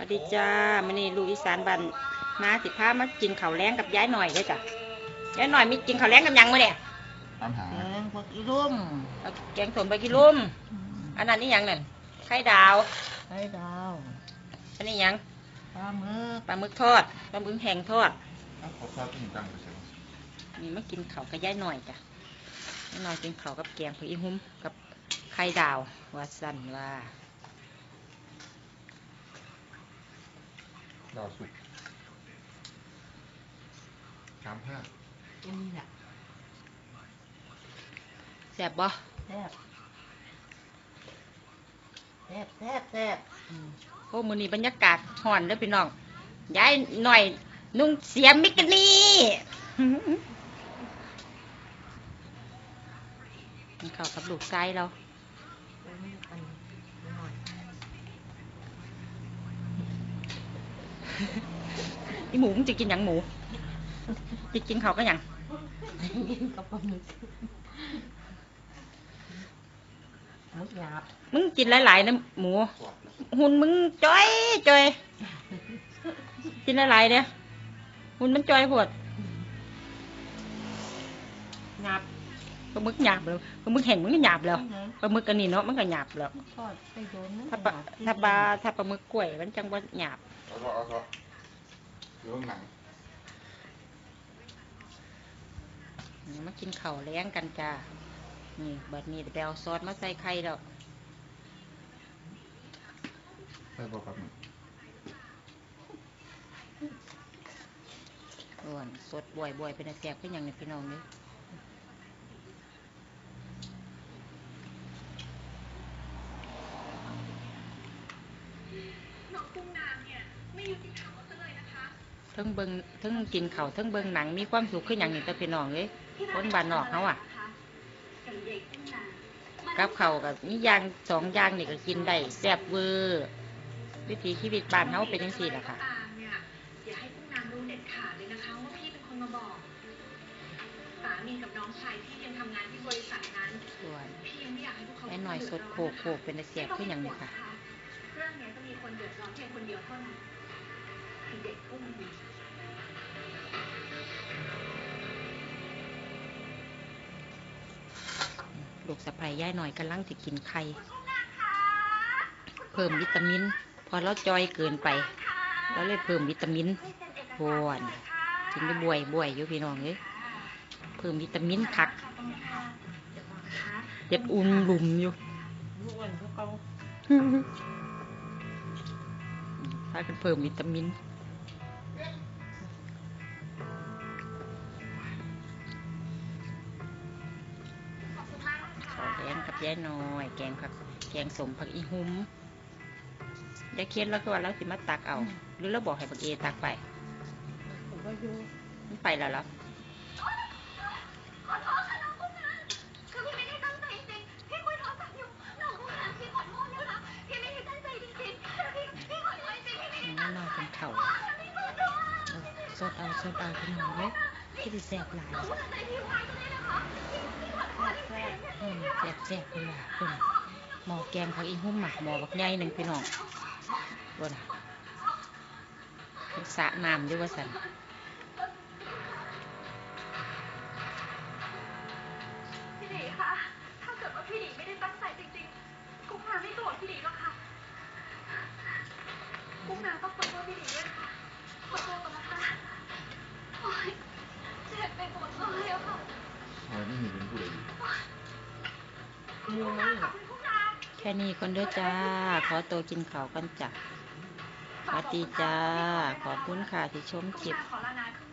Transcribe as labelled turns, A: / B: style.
A: วัสดีจ้ามื่อนี้ลูกอีสานบ้านมาสิพามากินข้าวแรงกับยายหน่อยเลยจ้ะยายหน่อยมีกินข้าวแรงกับหยังมื่อเนี่ย
B: ตามหา
C: แกงผักอีรุ่ม
A: เอาแกงสมใบกิลุ่มอันนั้นนี่หยังนั่นไข่ดาว
C: ไข่ดาว
A: อันนี้หยัง
C: ปลาหมึก
A: ปลาหมึกทอดปลาหมึกแห้งทอด
B: เขาชอบกินจังไปใช่ไหม
A: นี่มากินข้าวกับยายหน่อยจ้ะยายหน่อยกินข้าวกับแกงผักอีหุ้มกับไข่ดาวว่าสั่นว่า
B: ดาวสุกสามห้า
C: อันนี้แหละ
A: แซ่บบ่
C: แซ่บแซ่บแซ่บแซ่บอืม
A: โอ้มื้อนี้บรรยากาศห่อนเด้อพี่น้องยายหน่อย นุ่งเสียมิกนี่กินข้าวกับลูกไส้เรา
C: อันนี้อันนี้หน่อย
A: อีหมูมึงจะกินหยังหมูจะกินเขาวก็หยัง
C: กับปลาหมึกหมึกหยาบ
A: มึงกินหลายๆนะหมู หุ่นมึงจ้อยจ้อยกินหลายๆเนี่ยหุ่นมันจ้อยปวด
C: หยาบ
A: ปลาหมึกหยาบแล้วปลาหมึกแห้งมันก็หยาบแล้ว
C: ไหน
A: ปลาหมึกอันนี้เนาะมันก็หยาบแล้ว
C: ทอดไปโดนมัน
A: ถ้าปลา
C: หยบ
A: ถ้าปลาถ้าปลาหมึกกล้วยมันจังว่าหยาบ
B: เอาซะเอาซะเรื่องหนัง
A: นี่มากินข้าวแล้งกันจ้า นี่บัดนี้ไปเอาซอสมาใส่ไข่แล้ว
B: ใส่บอกกับหนึ่ง
A: อ้วนสดบ่อยๆเป็นแสบเป็นอย่างนี้พี่น้องนี่
D: น้องกุ้งนา
A: ทั้งเบิงเทั้งกินข้าวเทั้งเบิงหนังมีความสุขขึ้นอหย่างนี้แต่พี่น้องเลยคนบ้านนอกเขาอะ
D: กับเด็กกุ้งนาง
A: กับเขาวกับมีอย่างสองอย่างนี่ก็กินได้แซ่บเวอร์วิถีชีวิตบ้านเขาเป็นยังสี่ล่ะค่ะ
D: ตามเนี่ยอย่าให้กุ้งนางรู้เด็ดขาดเลยนะคะว่าพี่เป็นคนมาบอกสามีกับน้องชายพี่ยังทำงานที่บริษัทนั้น
A: ส่วน
D: พี่ยังไม่อยากให้พวกเขา
A: แม่หน่อยสดโขกโขกเป็นแซ่บขึ้นอหย่างนี้ค่ะ
D: เรื่องเนี้ยจะมีคนเดือดร้อนเพียงคนเดียวเท่านั้น คือเด็กกุ้งนาง
A: ลูกสะใภ้ย่ายหน่อยกำลังจะกินไข่เพิ่มวิตามิน พอเราจอยเกินไปเราเลยเพิ่มวิตามินบวนกินไปบวยบวยอยู่พี่น้องเลยเพิ่มวิตามินคักเจ็บอุ่มลุมอยู่
C: ลูกอ้วนก็เกา
A: พากันเพิ่มวิตามิน แกงกับยายน้อย แกงผัก แกงสมผักอีหุ้มยายเคียนแล้วก็ว่าเราสิมาตักเอา หรือเราบอกให้บักเอตักไป
C: ผมก็อยู่
A: มันไปแล้วเหรอ
D: ขอโทษค่ะน้องกุ้งนางคือพี่ไม่ได้ตั้งใจจริงๆพี่คุยโทรศัพท์อยู่น้องกุ้งนางพี่ขอโทษนะคะพี่ไม่ได้ตั้งใจจริงๆพี่พี่ขอโทษจริงๆพี่ไม่ได้
A: นี่น้อยเป็นเข่าสดเอาสดเอาพี่น้องเลย ที่ดิแสบหลายแสบแสบเลยล่ะเพิ่นหมอแกงผักอีหุ้มหมักหมอบักใหญ่หนึ่งพี่น้องว่าน่ะเพิ่นสะน้ำด้วยว่าสัน
D: พี่หลีคะถ้าเกิดว่าพี่หลีไม่ได้ตั้งใจจริงๆกุ้งนาไม่โกรธพี่หลีหรอกค่ะกุ้งนาต้องขอโทษพี่หลีด้วยค่ะขอโทษ ค่
B: นี้
D: คน
A: เด้อจ้า ขอตัวกินข้าวกันจ้ะสวัสดีจ้า ขอบคุณค่ะที่ชมคลิป
D: ขอลานะ